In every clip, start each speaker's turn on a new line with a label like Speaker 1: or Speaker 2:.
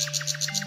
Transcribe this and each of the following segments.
Speaker 1: Thank you.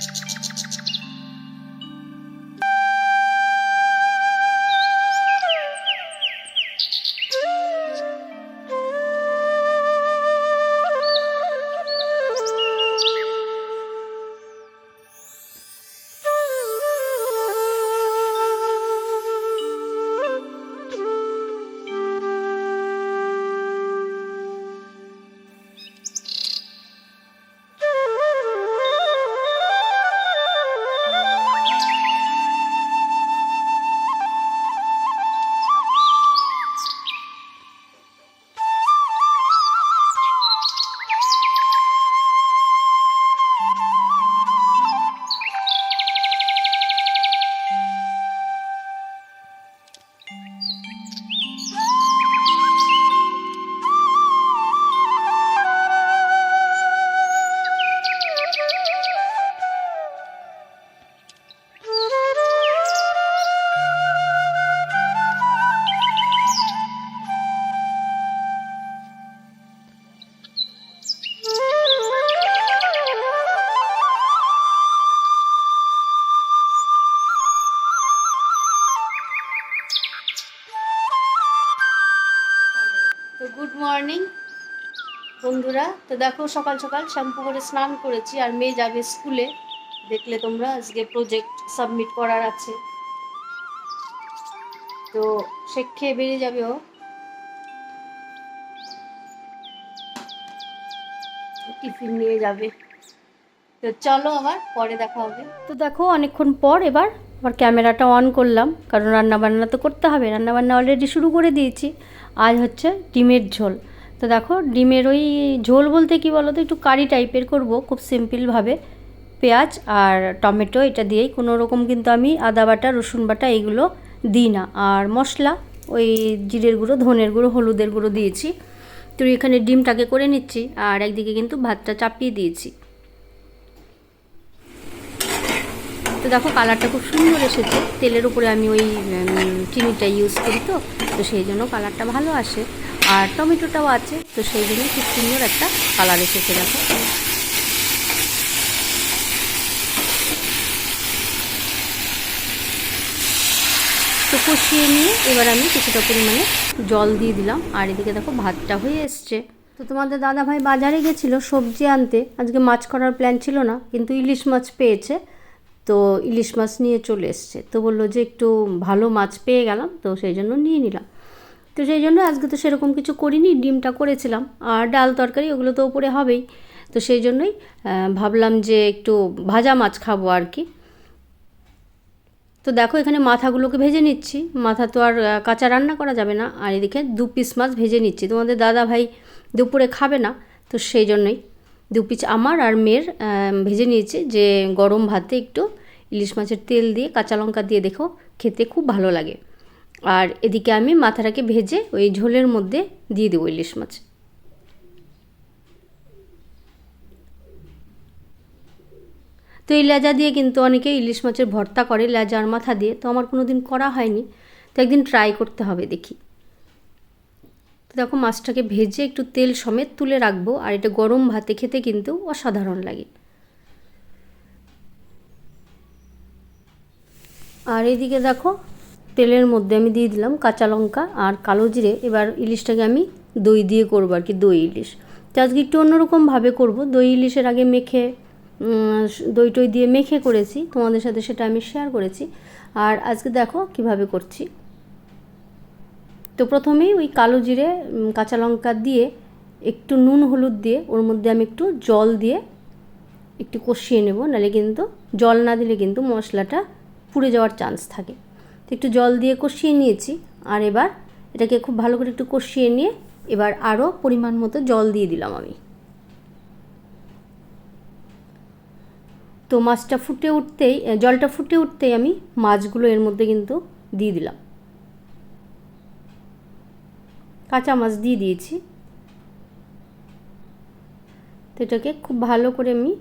Speaker 1: Good morning, বন্ধুরা। তো দেখো, সকাল সকাল শ্যাম্পু করে স্নান করেছি আর মেয়ে যাবে স্কুলে। দেখলে তোমরা আজকে প্রজেক্ট সাবমিট করার আছে। তো সে খেয়ে বেরিয়ে যাবে ও। টিফিন নিয়ে যাবে। তো চলো আবার, পরে দেখা হবে। তো দেখো, অনেকক্ষণ পর এবার আবার ক্যামেরাটা অন করলাম, কারণ রান্না বান্না তো করতে হবে। রান্না বান্না অলরেডি শুরু করে দিয়েছি। আজ হচ্ছে ডিমের ঝোল। তো দেখো, ডিমের ওই ঝোল বলতে কি বলো তো একটু কারি টাইপের করব, খুব সিম্পলভাবে পেঁয়াজ আর টমেটো এটা দিয়েই, কোনো রকম কিন্তু আমি আদা বাটা, রসুন বাটা এগুলো দিই না। আর মশলা, ওই জিরের গুঁড়ো, ধনের গুঁড়ো, হলুদের গুঁড়ো দিয়েছি। তো এখানে ডিমটাকে করে নিচ্ছি, আর একদিকে কিন্তু ভাতটা চাপিয়ে দিয়েছি। তো দেখো কালারটা খুব সুন্দর এসেছে। তেলের উপরে আমি ওই চিনিটা ইউজ করি তো তো সেই জন্য কালারটা ভালো আসে। আর টমেটোটাও আছে, তো সেই জন্য খুব সুন্দর একটা কালার এসেছে দেখো। তো কষিয়ে নিয়ে এবার আমি কিছুটা পরিমাণে জল দিয়ে দিলাম। আর এদিকে দেখো ভাতটা হয়ে এসছে। তো তোমাদের দাদা ভাই বাজারে গেছিল সবজি আনতে। আজকে মাছ করার প্ল্যান ছিল না, কিন্তু ইলিশ মাছ পেয়েছে। তো ইলিশ মাছ নিয়ে চলে এসছে। তো বলল যে একটু ভালো মাছ পেয়ে গেলাম, তো সেই জন্য নিয়ে নিলাম। তো সেই জন্য আজকে তো সেরকম কিছু করিনি, ডিমটা করেছিলাম। আর ডাল তরকারি ওগুলো তো ওপরে হবেই। তো সেই জন্যই ভাবলাম যে একটু ভাজা মাছ খাব আর কি। তো দেখো এখানে মাথাগুলোকে ভেজে নিচ্ছি। মাথা তো আর কাঁচা রান্না করা যাবে না। আর এদিকে দু পিস মাছ ভেজে নিচ্ছি। তোমাদের দাদা ভাই দুপুরে খাবে না, তো সেই জন্যই। দু পিস আমার আর মেয়ের ভেজে নিয়েছি যে গরম ভাতে একটু ইলিশ মাছের তেল দিয়ে কাঁচা লঙ্কা দিয়ে দেখো খেতে খুব ভালো লাগে। আর এদিকে আমি মাথাটাকে ভেজে ওই ঝোলের মধ্যে দিয়ে দেবো ইলিশ মাছ। তো এই লেজা দিয়ে কিন্তু অনেকে ইলিশ মাছের ভর্তা করে লেজার মাথা দিয়ে, তো আমার কোনো দিন করা হয়নি। তো একদিন ট্রাই করতে হবে দেখি। তো দেখো মাছটাকে ভেজে একটু তেল সমেত তুলে রাখব, আর এটা গরম ভাতে খেতে কিন্তু অসাধারণ লাগে। আর এদিকে দেখো তেলের মধ্যে আমি দিয়ে দিলাম কাঁচা লঙ্কা আর কালো জিরে, এবার ইলিশটাকে আমি দই দিয়ে করব আর কি, দই ইলিশ। তো আজকে একটু অন্যরকমভাবে করব, দই ইলিশের আগে মেখে দই টই দিয়ে মেখে করেছি, তোমাদের সাথে সেটা আমি শেয়ার করেছি। আর আজকে দেখো কীভাবে করছি। তো প্রথমেই ওই কালো জিরে কাঁচা লঙ্কা দিয়ে একটু নুন, হলুদ দিয়ে ওর মধ্যে আমি একটু জল দিয়ে একটু কষিয়ে নেব। নাহলে কিন্তু জল না দিলে কিন্তু মশলাটা পুড়ে যাওয়ার চান্স থাকে। তো একটু জল দিয়ে কষিয়ে নিয়েছি আর এবার এটাকে খুব ভালো করে একটু কষিয়ে নিয়ে এবার আরও পরিমাণ মতো জল দিয়ে দিলাম আমি। তো মাছটা ফুটে উঠতেই, জলটা ফুটে উঠতেই আমি মাছগুলো এর মধ্যে কিন্তু দিয়ে দিলাম। কাঁচা মাছ দিয়ে দিয়েছি। তো এটাকে খুব ভালো করে আমি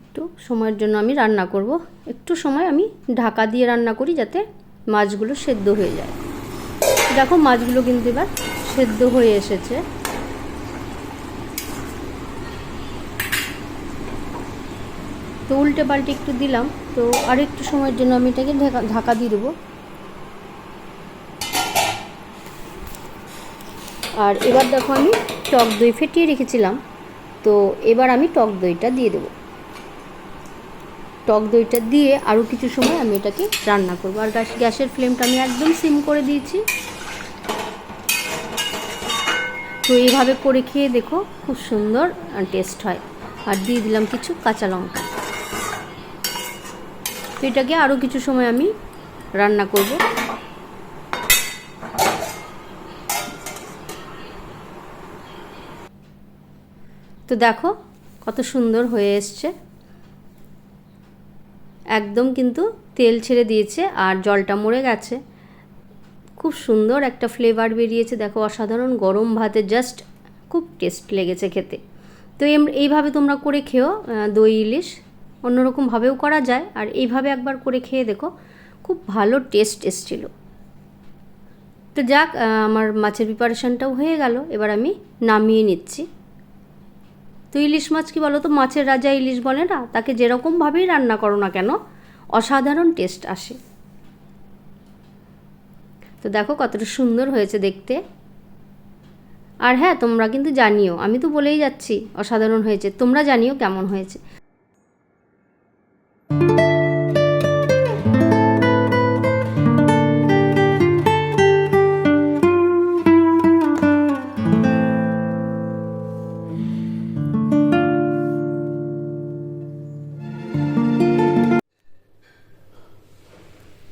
Speaker 1: একটু সময়ের জন্য আমি রান্না করব। একটু সময় আমি ঢাকা দিয়ে রান্না করি যাতে মাছগুলো সেদ্ধ হয়ে যায়। দেখো মাছগুলো কিন্তু এবার সেদ্ধ হয়ে এসেছে। তো উল্টে পাল্টে একটু দিলাম। তো আর একটু সময়ের জন্য আমি এটাকে ঢাকা ঢাকা দিয়ে দেবো। আর এবার দেখো আমি টক দই ফেটিয়ে রেখেছিলাম। তো এবার আমি টক দইটা দিয়ে দেবো। টক দইটা দিয়ে আরও কিছু সময় আমি এটাকে রান্না করব। আর গ্যাস গ্যাসের ফ্লেমটা আমি একদম সিম করে দিয়েছি। তো এইভাবে করে খেয়ে দেখো খুব সুন্দর টেস্ট হয়। আর দিয়ে দিলাম কিছু কাঁচা লঙ্কা। তো এটাকে আরও কিছু সময় আমি রান্না করব। তো দেখো কত সুন্দর হয়ে এসছে। একদম কিন্তু তেল ছেড়ে দিয়েছে আর জলটা মরে গেছে। খুব সুন্দর একটা ফ্লেভার বেরিয়েছে। দেখো অসাধারণ গরম ভাতে জাস্ট খুব টেস্ট লেগেছে খেতে। তো এইভাবে তোমরা করে খেও দই, ইলিশ অন্যরকমভাবেও করা যায়। আর এইভাবে একবার করে খেয়ে দেখো খুব ভালো টেস্ট এসছিল। তো যাক আমার মাছের প্রিপারেশানটাও হয়ে গেল। এবার আমি নামিয়ে নিচ্ছি। তো ইলিশ মাছ কি বলো তো মাছের রাজা ইলিশ বলে না? তাকে যেরকমভাবেই রান্না করো না কেন, অসাধারণ টেস্ট আসে। তো দেখো কতটা সুন্দর হয়েছে দেখতে। আর হ্যাঁ তোমরা কিন্তু জানিও, আমি তো বলেই যাচ্ছি, অসাধারণ হয়েছে। তোমরা জানিও কেমন হয়েছে।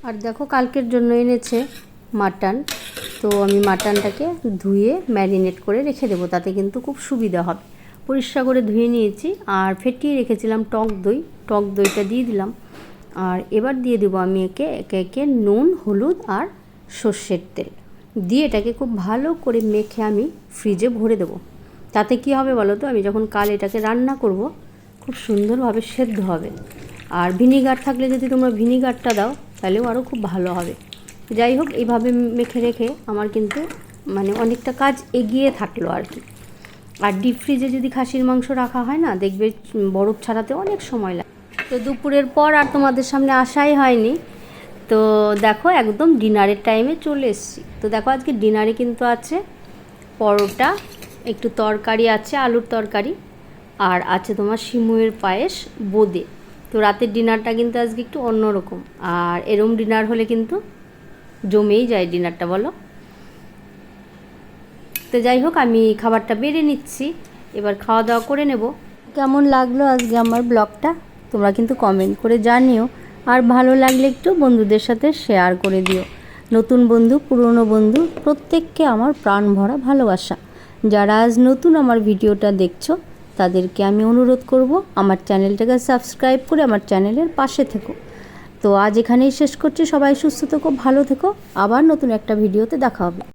Speaker 1: আর দেখো কালকের জন্য এনেছে মাটন। তো আমি মাটনটাকে ধুয়ে ম্যারিনেট করে রেখে দেবো, তাতে কিন্তু খুব সুবিধা হবে। পরিষ্কার করে ধুয়ে নিয়েছি আর ফেটিয়ে রেখেছিলাম টক দই। টক দইটা দিয়ে দিলাম। আর এবার দিয়ে দেবো আমি একে একে একে নুন, হলুদ আর সর্ষের তেল। দিয়ে এটাকে খুব ভালো করে মেখে আমি ফ্রিজে ভরে দেবো। তাতে কি হবে বলো তো? আমি যখন কাল এটাকে রান্না করব, খুব সুন্দরভাবে সেদ্ধ হবে। আর ভিনিগার থাকলে যদি তোমরা ভিনিগারটা দাও তাহলেও আরও খুব ভালো হবে। যাই হোক, এইভাবে মেখে রেখে আমার কিন্তু মানে অনেকটা কাজ এগিয়ে থাকল আর কি। আর ডিপ ফ্রিজে যদি খাসির মাংস রাখা হয় না, দেখবে বরফ ছাড়াতে অনেক সময় লাগে। তো দুপুরের পর আর তোমাদের সামনে আসাই হয়নি। তো দেখো, একদম ডিনারের টাইমে চলে এসেছি। তো দেখো, আজকে ডিনারে কিন্তু আছে পরোটা, একটু তরকারি আছে, আলুর তরকারি, আর আছে তোমার শিমুয়ের পায়েস, বোদে। তো রাতের ডিনারটা কিন্তু আজকে একটু অন্যরকম। আর এরম ডিনার হলে কিন্তু জমেই যায় ডিনারটা, বলো? তো যাই হোক, আমি খাবারটা বেড়ে নিচ্ছি। এবার খাওয়া দাওয়া করে নেব। কেমন লাগল আজকে আমার ব্লগটা? তোমরা কিন্তু কমেন্ট করে জানিও। আর ভালো লাগলে একটু বন্ধুদের সাথে শেয়ার করে দিও। নতুন বন্ধু, পুরনো বন্ধু, প্রত্যেককে আমার প্রাণ ভরা ভালোবাসা। যারা আজ নতুন আমার ভিডিওটা দেখছ তাদেরকে আমি অনুরোধ করব আমার চ্যানেলটাকে সাবস্ক্রাইব করে আমার চ্যানেলের পাশে থেকো। তো আজ এখানেই শেষ করছি। সবাই সুস্থ থেকো, ভালো থেকো। আবার নতুন একটা ভিডিওতে দেখা হবে।